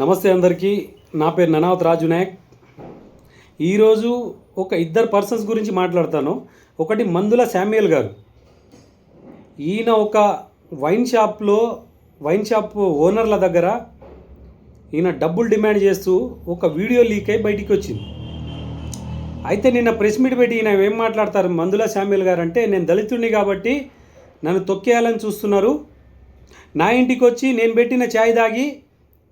నమస్తే అందరికీ. నా పేరు ననావత్ రాజు నాయక్. ఈరోజు ఒక ఇద్దరు పర్సన్స్ గురించి మాట్లాడతాను. ఒకటి మందుల శామ్యుయల్ గారు. ఈయన ఒక వైన్ షాప్లో వైన్ షాప్ ఓనర్ల దగ్గర ఈయన డబ్బులు డిమాండ్ చేస్తూ ఒక వీడియో లీక్ అయి బయటికి వచ్చింది. అయితే నిన్న ప్రెస్ మీట్ పెట్టి ఈయన ఏం మాట్లాడతారు మందుల శామ్యుల్ గారు అంటే నేను దళితుడిని కాబట్టి నన్ను తొక్కేయాలని చూస్తున్నారు. నా ఇంటికి వచ్చి నేను పెట్టిన ఛాయ్ తాగి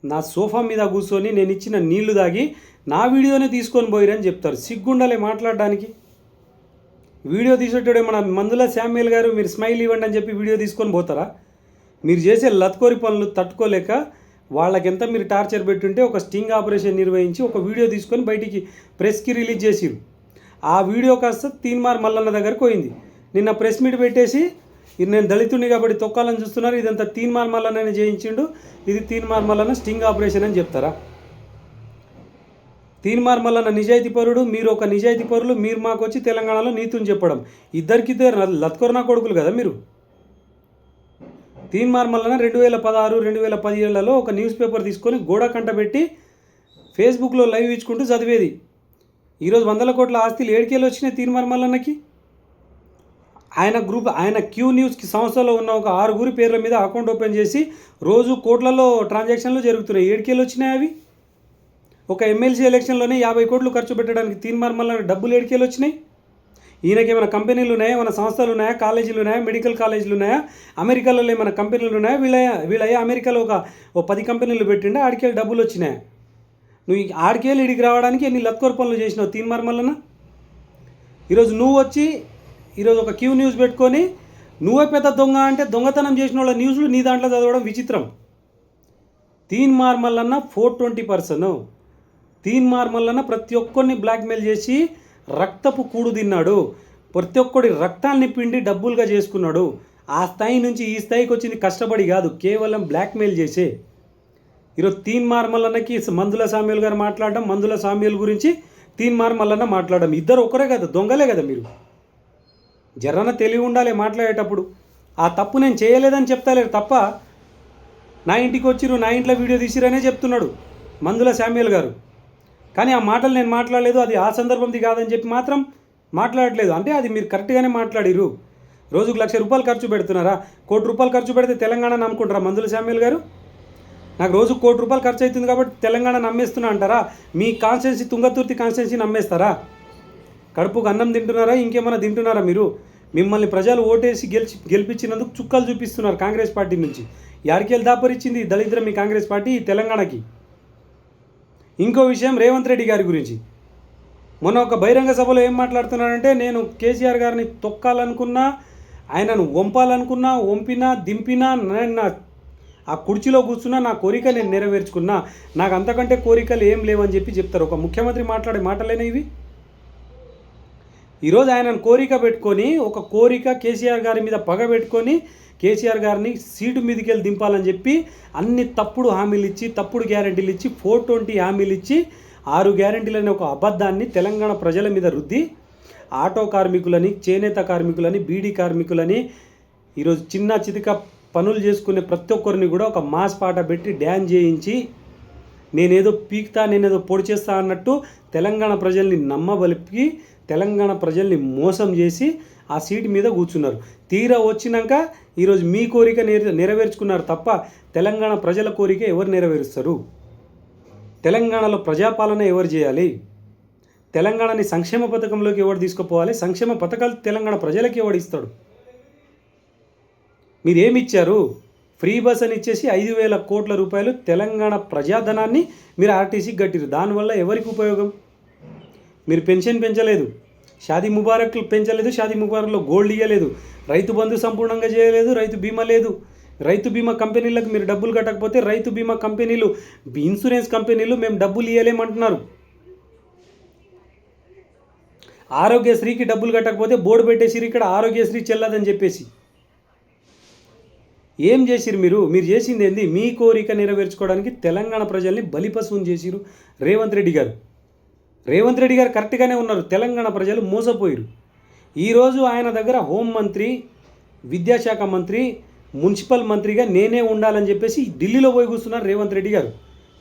నా సోఫా మీద కూర్చొని నేను ఇచ్చిన నీళ్ళు తాగి నా వీడియోనే తీసుకొని పోయిరని చెప్తారు. సిగ్గుండాలే మాట్లాడడానికి. వీడియో తీసేటోడే మన మందుల శామ్యుల్ గారు మీరు స్మైల్ ఇవ్వండి అని చెప్పి వీడియో తీసుకొని పోతారా? మీరు చేసే లత్కోరి పనులు తట్టుకోలేక వాళ్ళకెంత మీరు టార్చర్ పెట్టుంటే ఒక స్టింగ్ ఆపరేషన్ నిర్వహించి ఒక వీడియో తీసుకొని బయటికి ప్రెస్కి రిలీజ్ చేసిరు. ఆ వీడియో కాస్త తీన్మార్ మల్లన్న దగ్గరకు పోయింది. నిన్న ప్రెస్ మీట్ పెట్టేసి ఇది నేను దళితుడిని కాబట్టి తొక్కాలని చూస్తున్నారు. ఇదంతా తీన్మార్ మార్మల్లనే చేయించిండు. ఇది తీన్మార్ మార్మల్లన స్టింగ్ ఆపరేషన్ అని చెప్తారా? తీన్మార్ మల్లన్న నిజాయితీ పరుడు మీరు ఒక నిజాయితీ పరులు మీరు మాకు వచ్చి తెలంగాణలో నీతుని చెప్పడం. ఇద్దరికిద్దరు లత్కొరనా కొడుకులు కదా మీరు? తీన్మార్ మార్మల్లన రెండు వేల పదహారు రెండు వేల పదిహేళ్ళలో ఒక న్యూస్ పేపర్ తీసుకొని గోడ కంటబెట్టి ఫేస్బుక్లో లైవ్ ఇచ్చుకుంటూ చదివేది. ఈరోజు వందల కోట్ల ఆస్తులు ఏడికేళ్ళు వచ్చినాయి తీన్మార్ మల్లన్నకి ఆయన గ్రూప్ ఆయన క్యూ న్యూస్కి సంస్థలో ఉన్న ఒక ఆరుగురి పేర్ల మీద అకౌంట్ ఓపెన్ చేసి రోజు కోట్లలో ట్రాన్సాక్షన్లు జరుగుతున్నాయి. ఏడికేలు వచ్చినాయి అవి? ఒక ఎమ్మెల్సీ ఎలక్షన్లోనే యాభై కోట్లు ఖర్చు పెట్టడానికి తీన్ మల్లన్న డబ్బులు ఏడికేళ్ళు వచ్చినాయి? ఈయనకి ఏమైనా కంపెనీలు ఉన్నాయా? ఏమైనా సంస్థలు ఉన్నాయా? కాలేజీలు ఉన్నాయా? మెడికల్ కాలేజీలు ఉన్నాయా? అమెరికాలో ఏమైనా కంపెనీలు ఉన్నాయా? వీళ్ళ వీళ్ళయ్యా అమెరికాలో ఒక ఓ పది కంపెనీలు పెట్టిండే? ఆడికెళ్ళి డబ్బులు వచ్చినాయి? నువ్వు ఆడికేళ్ళు ఇడికి రావడానికి ఎన్ని లత్కోర పనులు చేసినావు తీన్ మర్మల్లన ఈరోజు నువ్వు వచ్చి ఈరోజు ఒక క్యూ న్యూస్ పెట్టుకొని నువ్వే పెద్ద దొంగ అంటే దొంగతనం చేసిన వాళ్ళ న్యూస్లు నీ దాంట్లో చదవడం విచిత్రం. తీన్ మార్మల్లన్న ఫోర్ ట్వంటీ పర్సన్. తీన్ మార్మల్లన్న ప్రతి ఒక్కరిని బ్లాక్మెయిల్ చేసి రక్తపు కూడు తిన్నాడు. ప్రతి ఒక్కడి రక్తాన్ని పిండి డబ్బులుగా చేసుకున్నాడు. ఆ స్థాయి నుంచి ఈ స్థాయికి వచ్చింది కష్టపడి కాదు కేవలం బ్లాక్మెయిల్ చేసే. ఈరోజు తీన్ మార్మల్లన్నకి మందుల సామ్యుల్ గారు మాట్లాడడం మందుల సామ్యుల్ గురించి తీన్ మార్మల్లన్న మాట్లాడడం. ఇద్దరు ఒకరే కదా దొంగలే కదా మీరు. జరన తెలివి ఉండాలి మాట్లాడేటప్పుడు. ఆ తప్పు నేను చేయలేదని చెప్తాలేరు తప్ప నా ఇంటికి వచ్చిరు నా ఇంట్లో వీడియో తీసిరనే చెప్తున్నాడు మందుల శామ్యుల్ గారు. కానీ ఆ మాటలు నేను మాట్లాడలేదు అది ఆ సందర్భంది కాదని చెప్పి మాత్రం మాట్లాడట్లేదు. అంటే అది మీరు కరెక్ట్గానే మాట్లాడిరు రోజుకు లక్ష రూపాయలు ఖర్చు పెడుతున్నారా? కోటి రూపాయలు ఖర్చు పెడితే తెలంగాణ నమ్ముకుంటారా మందుల శామ్యుల్ గారు? నాకు రోజు కోటి రూపాయలు ఖర్చు అవుతుంది కాబట్టి తెలంగాణ నమ్మేస్తున్నా అంటారా? మీ కాన్స్టెన్సీ తుంగతుర్తి కాన్స్టెన్సీ నమ్మేస్తారా? కడుపుకు అన్నం తింటున్నారా ఇంకేమైనా తింటున్నారా మీరు? మిమ్మల్ని ప్రజలు ఓటేసి గెలిచి గెలిపించినందుకు చుక్కలు చూపిస్తున్నారు కాంగ్రెస్ పార్టీ నుంచి. యాడికెళ్ళి దాపరిచ్చింది దళిద్రం మీ కాంగ్రెస్ పార్టీ తెలంగాణకి. ఇంకో విషయం రేవంత్ రెడ్డి గారి గురించి. మొన్న ఒక బహిరంగ సభలో ఏం మాట్లాడుతున్నాడంటే నేను కేసీఆర్ గారిని తొక్కాలనుకున్నా ఆయనను వంపాలనుకున్నా వంపినా దింపినా నేను నా ఆ కుర్చీలో కూర్చున్నా నా కోరిక నేను నెరవేర్చుకున్నా. నాకు అంతకంటే కోరికలు ఏం లేవని చెప్పి చెప్తారు. ఒక ముఖ్యమంత్రి మాట్లాడే మాటలేనా ఇవి? ఈరోజు ఆయనను కోరిక పెట్టుకొని ఒక కోరిక కేసీఆర్ గారి మీద పగ పెట్టుకొని కేసీఆర్ గారిని సీటు మీదకి వెళ్ళి దింపాలని చెప్పి అన్ని తప్పుడు హామీలు ఇచ్చి తప్పుడు గ్యారంటీలు ఇచ్చి ఫోర్ ట్వంటీ హామీలు ఇచ్చి ఆరు గ్యారంటీలనే ఒక అబద్ధాన్ని తెలంగాణ ప్రజల మీద రుద్ది ఆటో కార్మికులని చేనేత కార్మికులని బీడీ కార్మికులని ఈరోజు చిన్న చితిక పనులు చేసుకునే ప్రతి ఒక్కరిని కూడా ఒక మాస్ పాట పెట్టి డ్యాన్ చేయించి నేనేదో పీక్తా నేనేదో పొడి చేస్తా అన్నట్టు తెలంగాణ ప్రజల్ని నమ్మబలిపి తెలంగాణ ప్రజల్ని మోసం చేసి ఆ సీటు మీద కూర్చున్నారు. తీరా వచ్చినాక ఈరోజు మీ కోరిక నెరవేర్చుకున్నారు తప్ప తెలంగాణ ప్రజల కోరిక ఎవరు నెరవేరుస్తారు? తెలంగాణలో ప్రజాపాలన ఎవరు చేయాలి? తెలంగాణని సంక్షేమ పథకంలోకి ఎవరు తీసుకుపోవాలి? సంక్షేమ పథకాలు తెలంగాణ ప్రజలకి ఎవడు ఇస్తాడు? మీరు ఫ్రీ బస్ అని ఇచ్చేసి ఐదు వేల కోట్ల రూపాయలు తెలంగాణ ప్రజాధనాన్ని మీరు ఆర్టీసీకి కట్టిరు దానివల్ల ఎవరికి ఉపయోగం? మీరు పెన్షన్ పెంచలేదు. షాదీ ముబారక్ పెంచలేదు షాదీ ముబారక్లో గోల్డ్ ఇవ్వలేదు రైతు బంధు సంపూర్ణంగా చేయలేదు రైతు బీమా లేదు. రైతు బీమా కంపెనీలకు మీరు డబ్బులు కట్టకపోతే రైతు బీమా కంపెనీలు ఇన్సూరెన్స్ కంపెనీలు మేము డబ్బులు ఇవ్వలేమంటున్నారు ఆరోగ్యశ్రీకి డబ్బులు కట్టకపోతే బోర్డు పెట్టేసిరు ఇక్కడ ఆరోగ్యశ్రీ చెల్లదని చెప్పేసి. ఏం చేసిరు మీరు? మీరు చేసింది ఏంది? మీ కోరిక నెరవేర్చుకోవడానికి తెలంగాణ ప్రజల్ని బలిపశువుని చేసిరు రేవంత్ రెడ్డి గారు. రేవంత్ రెడ్డి గారు కరెక్ట్గానే ఉన్నారు. తెలంగాణ ప్రజలు మోసపోయారు. ఈరోజు ఆయన దగ్గర హోంమంత్రి విద్యాశాఖ మంత్రి మున్సిపల్ మంత్రిగా నేనే ఉండాలని చెప్పేసి ఢిల్లీలో పోయి కూర్చున్నారు రేవంత్ రెడ్డి గారు.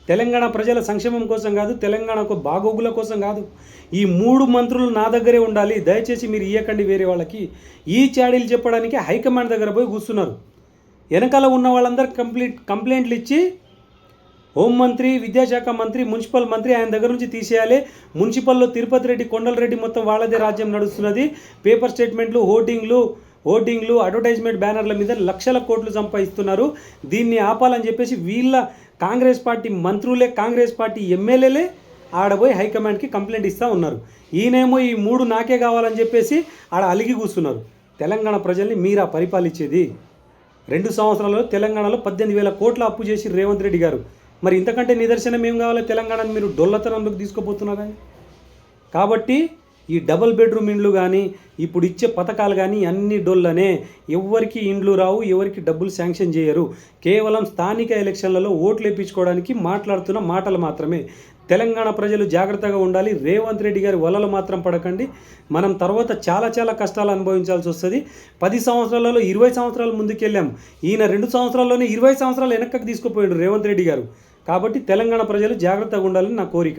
తెలంగాణ ప్రజల సంక్షేమం కోసం కాదు తెలంగాణకు బాగోగుల కోసం కాదు. ఈ మూడు మంత్రులు నా దగ్గరే ఉండాలి. దయచేసి మీరు ఇయ్యకండి వేరే వాళ్ళకి. ఈ చాడీలు చెప్పడానికి హైకమాండ్ దగ్గర పోయి కూర్చున్నారు. వెనకాల ఉన్న వాళ్ళందరూ కంప్లీట్ కంప్లైంట్లు ఇచ్చి హోంమంత్రి విద్యాశాఖ మంత్రి మున్సిపల్ మంత్రి ఆయన దగ్గర నుంచి తీసేయాలి. మున్సిపల్లో తిరుపతి రెడ్డి కొండలరెడ్డి మొత్తం వాళ్ళదే రాజ్యం నడుస్తున్నది. పేపర్ స్టేట్మెంట్లు హోర్డింగ్లు హోర్డింగ్లు అడ్వర్టైజ్మెంట్ బ్యానర్ల మీద లక్షల కోట్లు సంపాదిస్తున్నారు. దీన్ని ఆపాలని చెప్పేసి వీళ్ళ కాంగ్రెస్ పార్టీ మంత్రులే కాంగ్రెస్ పార్టీ ఎమ్మెల్యేలే ఆడపోయి హైకమాండ్కి కంప్లైంట్ ఇస్తూ ఉన్నారు. ఈయనేమో ఈ మూడు నాకే కావాలని చెప్పేసి ఆడ అలిగి కూస్తున్నారు తెలంగాణ ప్రజల్ని మీరా పరిపాలించేది? రెండు సంవత్సరాల్లో తెలంగాణలో పద్దెనిమిది వేల కోట్ల అప్పు చేసి రేవంత్ రెడ్డి గారు. మరి ఇంతకంటే నిదర్శనం ఏం కావాలి తెలంగాణను మీరు డొల్లతనంలోకి తీసుకుపోతున్నారా? కాబట్టి ఈ డబుల్ బెడ్రూమ్ ఇండ్లు కానీ ఇప్పుడు ఇచ్చే పథకాలు కానీ అన్ని డొల్లనే. ఎవరికి ఇండ్లు రావు ఎవరికి డబ్బులు శాంక్షన్ చేయరు. కేవలం స్థానిక ఎలక్షన్లలో ఓట్లు వేయించుకోవడానికి మాట్లాడుతున్న మాటలు మాత్రమే. తెలంగాణ ప్రజలు జాగ్రత్తగా ఉండాలి. రేవంత్ రెడ్డి గారి వలలు మాత్రం పడకండి. మనం తర్వాత చాలా చాలా కష్టాలు అనుభవించాల్సి వస్తుంది. పది సంవత్సరాలలో ఇరవై సంవత్సరాల ముందుకెళ్ళాం. ఈయన రెండు సంవత్సరాల్లోనే ఇరవై సంవత్సరాలు వెనక్కి తీసుకుపోయాడు రేవంత్ రెడ్డి గారు. కాబట్టి తెలంగాణ ప్రజలు జాగ్రత్తగా ఉండాలని నా కోరిక.